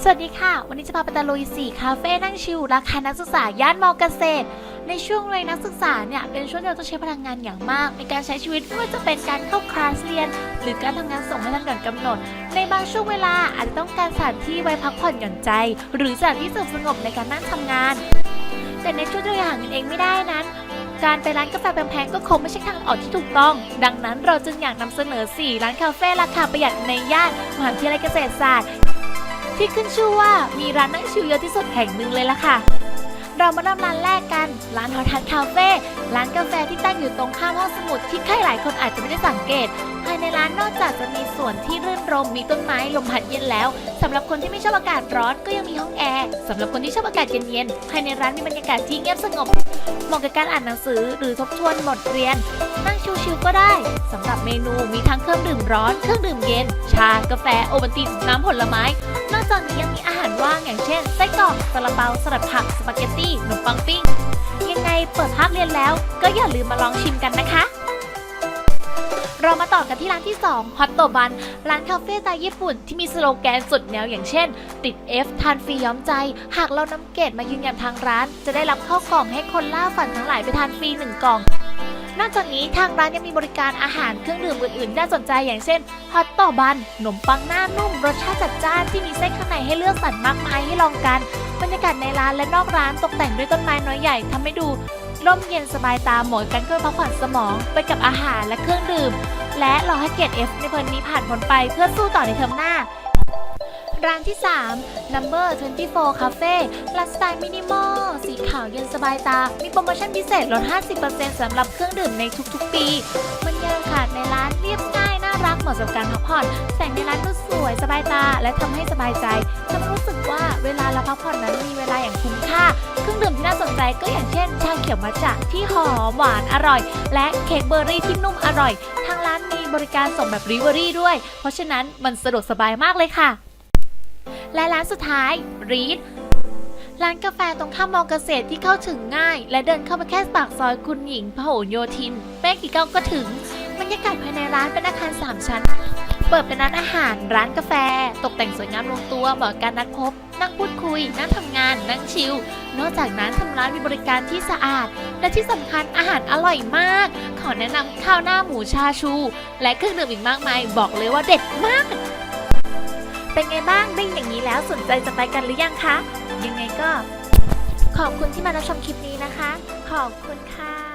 สวัสดีค่ะ วันนี้จะพาไปตะลุย4คาเฟ่นั่งชิลราคานักศึกษาย่านมอเกษตร ในช่วงวัยนักศึกษาเนี่ยเป็นช่วงที่เราต้องใช้พลังงานอย่างมาก ในการใช้ชีวิตไม่ว่าจะเป็นการเข้าคลาสเรียน หรือการทำงานส่งให้ทันก่อนกำหนด ในบางช่วงเวลาอาจจะต้องการสถานที่ไว้พักผ่อนหย่อนใจ หรือสถานที่สงบสงบในการนั่งทำงาน แต่ในช่วงที่เราหาเงินเองไม่ได้นั้นการไปร้านกาแฟแพงๆก็คงไม่ใช่ทางออกที่ถูกต้อง ดังนั้นเราจึงอยากนำเสนอ 4 ร้านคาเฟ่ราคาประหยัดในย่านมหาวิทยาลัยเกษตรศาสตร์ ที่ขึ้นชื่อว่ามีร้านนั่งชิลเยอะที่สุดแห่งหนึ่งเลยล่ะค่ะ เรามาเริ่มร้านแรกกัน ร้านฮอทันคาเฟ่ ร้านกาแฟที่ตั้งอยู่ตรงข้ามห้องสมุดที่ใครหลายคนอาจจะไม่ได้สังเกต ภายในร้านนอกจากจะมีส่วนที่รื่นรมมีต้นไม้ลมพัดเย็นแล้วสำหรับคนที่ไม่ชอบอากาศร้อนก็ยังมีห้องแอร์สำหรับคนที่ชอบอากาศเย็นๆภายในร้านมีบรรยากาศที่เงียบสงบเหมาะกับการอ่านหนังสือหรือทบทวนบทเรียน นั่งชิลๆก็ได้สำหรับเมนูมีทั้งเครื่องดื่มร้อนเครื่องดื่มเย็น ชากาแฟโอวัลตินน้ำผลไม้ นอกจากนี้ยังมีอาหารว่างอย่างเช่นไส้กรอกซาลาเปาสลัดผักสปาเกตตี้ขนมปังปิ้ง เปิดภาคเรียนแล้ว ก็อย่าลืมมาลองชิมกันนะคะ เรามาต่อกันที่ร้านที่2ฮอตโตบัน ร้านคาเฟ่สไตล์ญี่ปุ่นที่มีสโลแกนสุดแนวอย่างเช่น ติด F ทานฟรีย้อมใจ หากเรานำเกตมายืนยันทางร้าน จะได้รับข้าวกล่องให้คนล่าฝันทั้งหลายไปทานฟรีหนึ่งกล่อง นอกจากนี้ทางร้านยังมีบริการอาหารเครื่องดื่มอื่นๆน่าสนใจอย่างเช่นฮอตโตบันขนมปังหน้านุ่ม รสชาติจัดจ้านที่มีเส้นข้างในให้เลือกสรรมากมายให้ลองกัน บรรยากาศในร้านและนอกร้านตกแต่งด้วยต้นไม้น้อยใหญ่ทำให้ดูร่มเย็นสบายตาเหมาะกับการเคลื่อพักผ่อนสมอง ไปกับอาหารและเครื่องดื่ม และรอให้เกรด F ในเพลินนี้ผ่านพ้นไปเพื่อสู้ต่อในเทอมหน้า ร้านที่ 3 Number 24 Cafe ร้านสไตล์มินิมอล สีขาวเย็นสบายตา มีโปรโมชั่นพิเศษลด 50%สำหรับเครื่องดื่มในทุกๆ ปีบรรยากาศในร้านเรียบง่ายน่ารักเหมาะสำหรับการพักผ่อน แสงในร้านก็สวยสบายตา และทำให้สบายใจทำให้รู้สึกว่าเวลาเราพักผ่อนนั้นมีเวลาอย่างคุ้มค่า เครื่องดื่มที่น่าสนใจก็อย่างเช่น ชาเขียวมัทฉะที่หอมหวานอร่อย และเค้กเบอร์รี่ที่นุ่มอร่อย ทางร้านมีบริการส่งแบบริเวอรี่ด้วย เพราะฉะนั้นมันสะดวกสบายมากเลยค่ะ และร้านสุดท้ายรีดร้านกาแฟตรงข้ามมอเกษตรที่เข้าถึงง่าย และเดินเข้ามาแค่ปากซอยคุณหญิงพหลโยธินแป้งกี่ก้าวก็ถึงบรรยากาศภายในร้านเป็นอาคาร 3 ชั้น เปิดเป็นร้านอาหาร ร้านกาแฟ ตกแต่งสวยงามลงตัวเหมาะกับการนัดพบ นั่งพูดคุย นั่งทำงาน นั่งชิล นอกจากนั้นทางร้านมีบริการที่สะอาด และที่สำคัญอาหารอร่อยมาก ขอแนะนำข้าวหน้าหมูชาชู และเครื่องดื่มอีกมากมาย บอกเลยว่าเด็ดมาก เป็นไงบ้างได้อย่างนี้แล้วสนใจจะไปกันหรือยังคะ ยังไงก็ ขอบคุณที่มารับชมคลิปนี้นะคะ ขอบคุณค่ะ